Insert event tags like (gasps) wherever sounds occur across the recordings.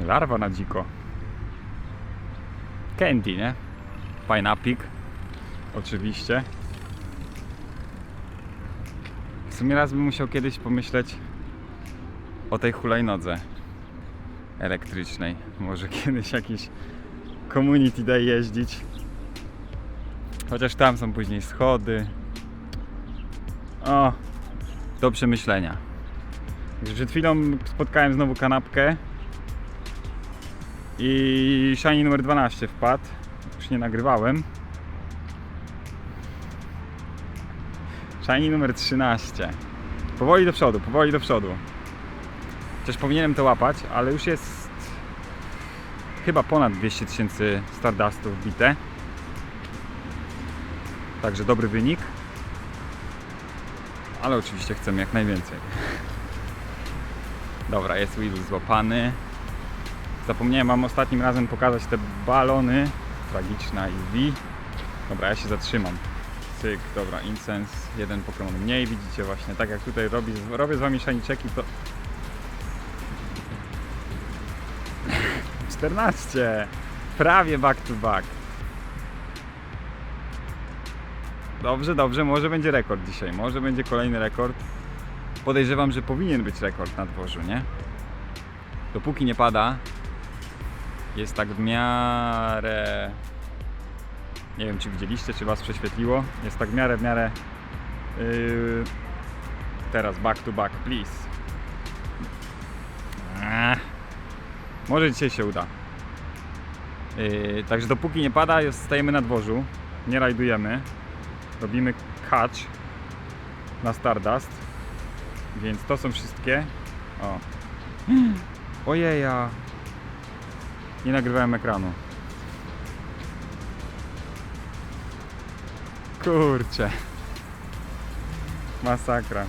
Larwa na dziko. Candy, nie? Pineapple. Oczywiście. W sumie raz bym musiał kiedyś pomyśleć o tej hulajnodze elektrycznej. Może (laughs) kiedyś jakiś community day jeździć. Chociaż tam są później schody. O, do przemyślenia. Przed chwilą spotkałem znowu kanapkę i Shiny numer 12 wpadł. Już nie nagrywałem. Shiny numer 13. Powoli do przodu, powoli do przodu. Chociaż powinienem to łapać, ale już jest chyba ponad 200 tysięcy Stardustów wbite. Także dobry wynik. Ale oczywiście chcemy jak najwięcej. Dobra, jest Will złapany. Zapomniałem wam ostatnim razem pokazać te balony. Tragiczna i. Dobra, ja się zatrzymam. Cyk, dobra, Incense, jeden Pokémon mniej, widzicie właśnie, tak jak tutaj robię, robię z wami szaniczeki, to... 14! Prawie back to back. Dobrze, dobrze, może będzie rekord dzisiaj, może będzie kolejny rekord. Podejrzewam, że powinien być rekord na dworzu, nie? Dopóki nie pada, jest tak w miarę... Nie wiem, czy widzieliście, czy was prześwietliło. Jest tak w miarę, w miarę... Yy... Teraz back to back, please. Eee. Może dzisiaj się uda. Yy, także dopóki nie pada, jest- stajemy na dworzu. Nie rajdujemy. Robimy catch na Stardust. Więc to są wszystkie. O. (gasps) Ojeja. Nie nagrywałem ekranu. Kurczę. Masakra.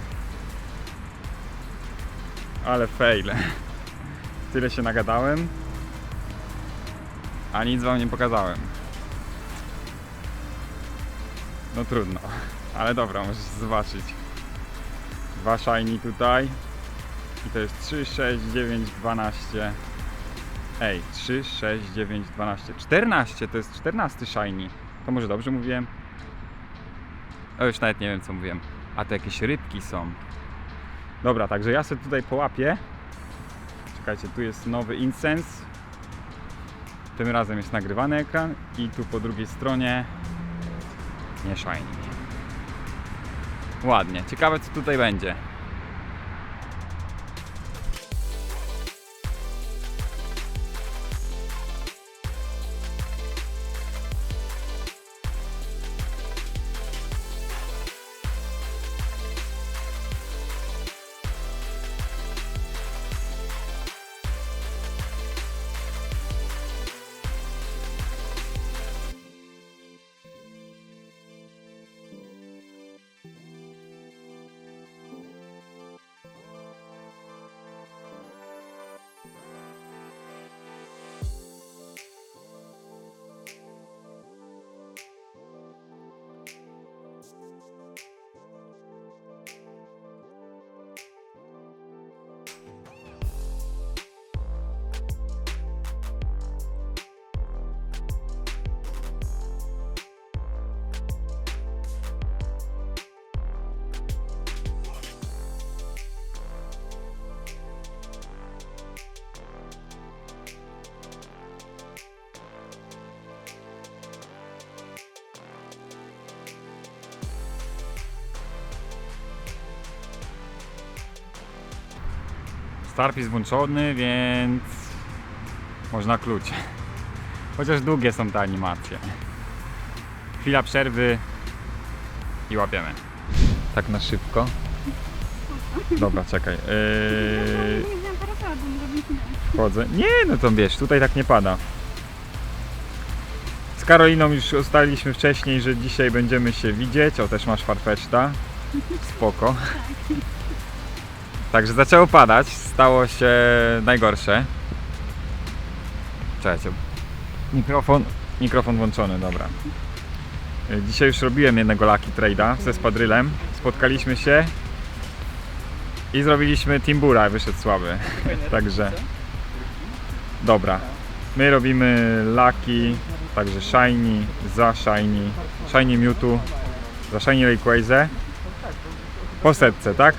Ale fail. Tyle się nagadałem. A nic wam nie pokazałem. No trudno. Ale dobra, możecie zobaczyć. Dwa shiny tutaj. I to jest 3, 6, 9, 12. Ej, 3, 6, 9, 12. 14 to jest 14 shiny. To może dobrze mówiłem? O, już nawet nie wiem co mówiłem. A to jakieś rybki są. Dobra, także ja sobie tutaj połapię. Czekajcie, tu jest nowy incense. Tym razem jest nagrywany ekran i tu po drugiej stronie nie shiny. Ładnie. Ciekawe co tutaj będzie. Starp jest włączony, więc można kluć. Chociaż długie są te animacje. Chwila przerwy i łapiemy. Tak na szybko. Dobra, czekaj. Yy, wchodzę. Nie, no to wiesz, tutaj tak nie pada. Z Karoliną już ustaliliśmy wcześniej, że dzisiaj będziemy się widzieć. O, też masz farfeszta. Spoko. Także zaczęło padać, stało się najgorsze. Czekajcie. Mikrofon, mikrofon włączony, dobra. Y, Dzisiaj już robiłem jednego Lucky Trade'a ze Spadrylem. Spotkaliśmy się i zrobiliśmy Timbura, wyszedł słaby. (laughs) Także Dobra. My robimy Lucky, także Shiny, za Shiny, Shiny Mewtwo, za Shiny Rayquaza. Po setce, tak?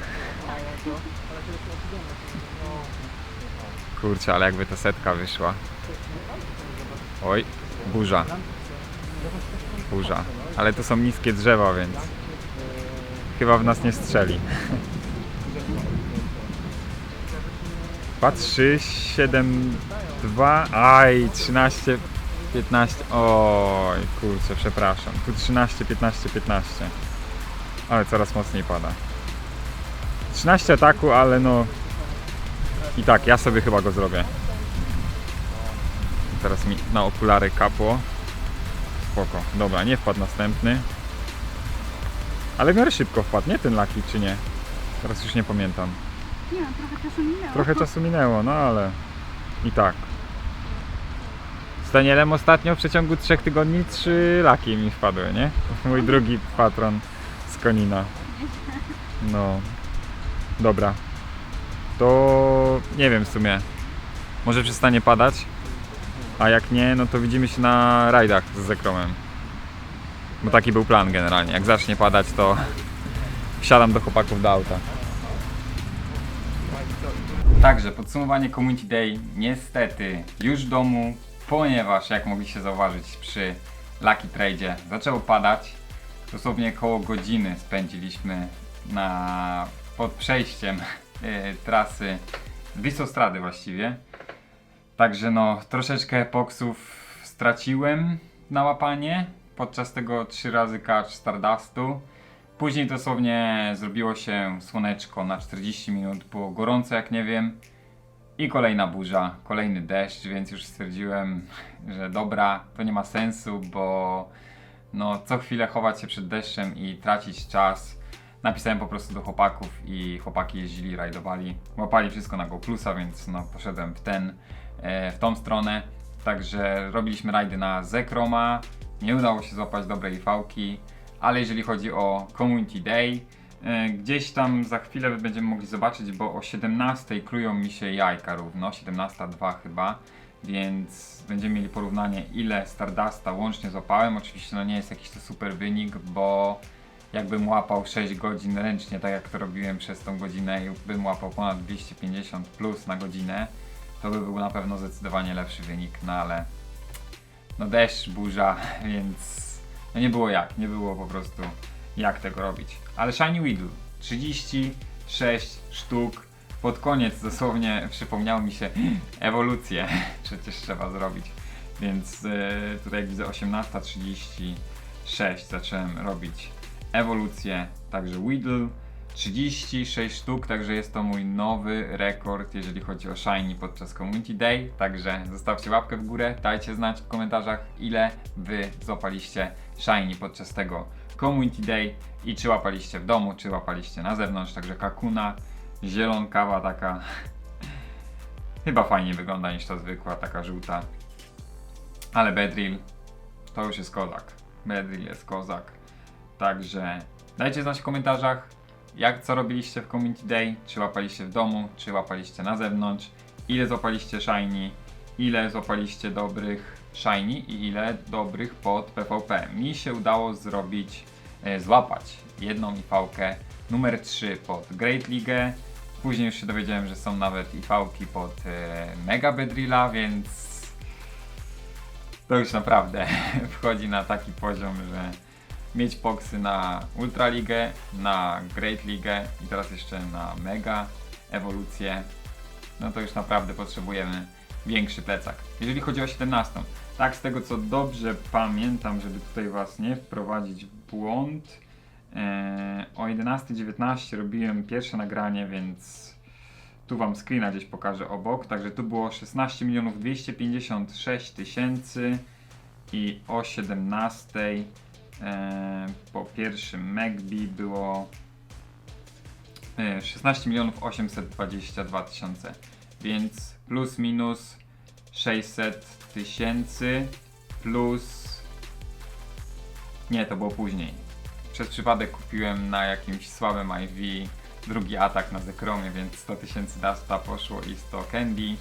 Kurczę, ale jakby ta setka wyszła. Oj, burza. Burza. Ale to są niskie drzewa, więc chyba w nas nie strzeli. 2, 3, 7, 2, aj, 13, 15, oj, kurczę, przepraszam. Tu 13, 15, 15. Ale coraz mocniej pada. 13 ataku, ale no... I tak, ja sobie chyba go zrobię. Teraz mi na okulary kapło. Spoko. Dobra, nie wpadł następny. Ale w miarę szybko wpadł, nie ten Lucky, czy nie? Teraz już nie pamiętam. Nie trochę czasu minęło. Trochę czasu minęło, no ale i tak. Z Danielem ostatnio w przeciągu trzech tygodni trzy laki mi wpadły, nie? (laughs) Mój drugi patron z Konina. No. Dobra. To nie wiem w sumie. Może przestanie padać. A jak nie, no to widzimy się na rajdach z Zekromem. Bo taki był plan generalnie. Jak zacznie padać, to (laughs) wsiadam do chłopaków do auta. Także podsumowanie Community Day niestety już w domu, ponieważ jak mogliście zauważyć przy Lucky Trade zaczęło padać. Dosłownie koło godziny spędziliśmy na, pod przejściem e, (laughs) trasy Wisostrady właściwie. Także no troszeczkę epoksów straciłem na łapanie podczas tego 3 razy catch Stardustu. Później dosłownie zrobiło się słoneczko na 40 minut, było gorąco jak nie wiem. I kolejna burza, kolejny deszcz, więc już stwierdziłem, że dobra, to nie ma sensu, bo no co chwilę chować się przed deszczem i tracić czas. Napisałem po prostu do chłopaków i chłopaki jeździli, rajdowali, łapali wszystko na GoPlusa, więc no poszedłem w ten, e, w tą stronę. Także robiliśmy rajdy na Zekroma, nie udało się złapać dobrej fałki, ale jeżeli chodzi o Community Day, e, gdzieś tam za chwilę będziemy mogli zobaczyć, bo o 17 klują mi się jajka równo, 17.02 chyba, więc będziemy mieli porównanie ile Stardusta łącznie złapałem. Oczywiście no nie jest jakiś to super wynik, bo jakbym łapał 6 godzin ręcznie, tak jak to robiłem przez tą godzinę i bym łapał ponad 250 plus na godzinę, to by był na pewno zdecydowanie lepszy wynik, no ale no deszcz, burza, (laughs) więc no nie było jak, nie było po prostu jak tego robić. Ale Shiny Weedle 36 sztuk. Pod koniec dosłownie przypomniało mi się (gasps) ewolucję, (laughs) przecież trzeba zrobić. Więc e, tutaj widzę 18.36 zacząłem robić ewolucję, także Weedle 36 sztuk, także jest to mój nowy rekord, jeżeli chodzi o Shiny podczas Community Day. Także zostawcie łapkę w górę, dajcie znać w komentarzach, ile wy złapaliście Shiny podczas tego Community Day i czy łapaliście w domu, czy łapaliście na zewnątrz. Także kakuna, zielonkawa taka, (laughs) chyba fajnie wygląda niż ta zwykła, taka żółta. Ale Bedrill to już jest kozak. Bedrill jest kozak. Także dajcie znać w komentarzach, jak co robiliście w Community Day, czy łapaliście w domu, czy łapaliście na zewnątrz, ile złapaliście shiny, ile złapaliście dobrych shiny i ile dobrych pod PvP. Mi się udało zrobić, e, złapać jedną IV numer 3 pod Great League. Później już się dowiedziałem, że są nawet IV-ki pod e, Mega Bedrilla, więc to już naprawdę (laughs) wchodzi na taki poziom, że mieć poksy na Ultra Ligę, na Great Ligę i teraz jeszcze na Mega ewolucję, no to już naprawdę potrzebujemy większy plecak. Jeżeli chodzi o 17, tak z tego co dobrze pamiętam, żeby tutaj Was nie wprowadzić w błąd, e, o 11.19 robiłem pierwsze nagranie, więc tu Wam screena gdzieś pokażę obok, także tu było 16 milionów 256 tysięcy i o 17 e, po pierwszym Megbi było e, 16 milionów 822 tysiące, więc plus minus 600 tysięcy plus nie, to było później. Przez przypadek kupiłem na jakimś słabym IV drugi atak na Zekromie, więc 100 tysięcy Dasta poszło i 100 Candy.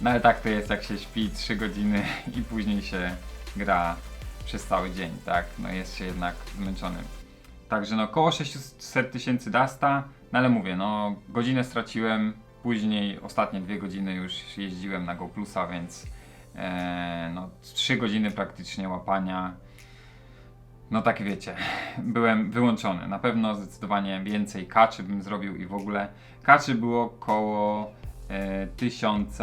No ale tak to jest, jak się śpi 3 godziny (laughs) i później się gra przez cały dzień, tak? No jest się jednak zmęczonym. Także no około 600 tysięcy Dasta, no ale mówię, no godzinę straciłem, później ostatnie dwie godziny już jeździłem na Go Plusa, więc e, no 3 godziny praktycznie łapania. No tak wiecie, byłem wyłączony. Na pewno zdecydowanie więcej kaczy bym zrobił i w ogóle kaczy było około e, 1000,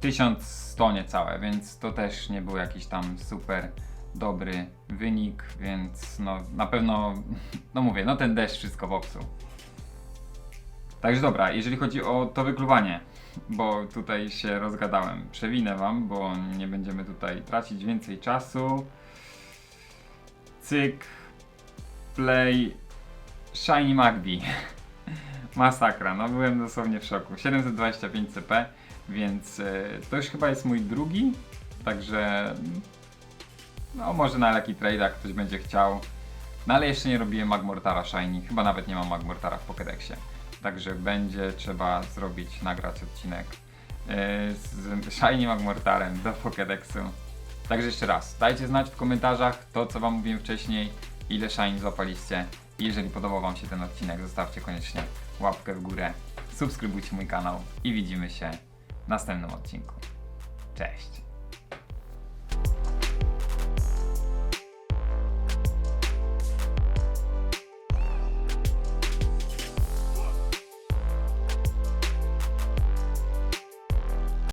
1100 niecałe, więc to też nie był jakiś tam super dobry wynik, więc no na pewno, no mówię, no ten deszcz wszystko popsuł. Także dobra, jeżeli chodzi o to wykluwanie, bo tutaj się rozgadałem, przewinę wam, bo nie będziemy tutaj tracić więcej czasu. Cyk, play, Shiny Magdi. (laughs) Masakra, no byłem dosłownie w szoku. 725 CP, więc e, to już chyba jest mój drugi, także no może na Lucky Trade'ach ktoś będzie chciał. No ale jeszcze nie robiłem Magmortara Shiny, chyba nawet nie mam Magmortara w Pokédexie. Także będzie trzeba zrobić, nagrać odcinek e, z Shiny Magmortarem do Pokédexu. Także jeszcze raz, dajcie znać w komentarzach to, co Wam mówiłem wcześniej, ile Shiny złapaliście. I jeżeli podobał Wam się ten odcinek, zostawcie koniecznie łapkę w górę, subskrybujcie mój kanał i widzimy się w następnym odcinku. Cześć!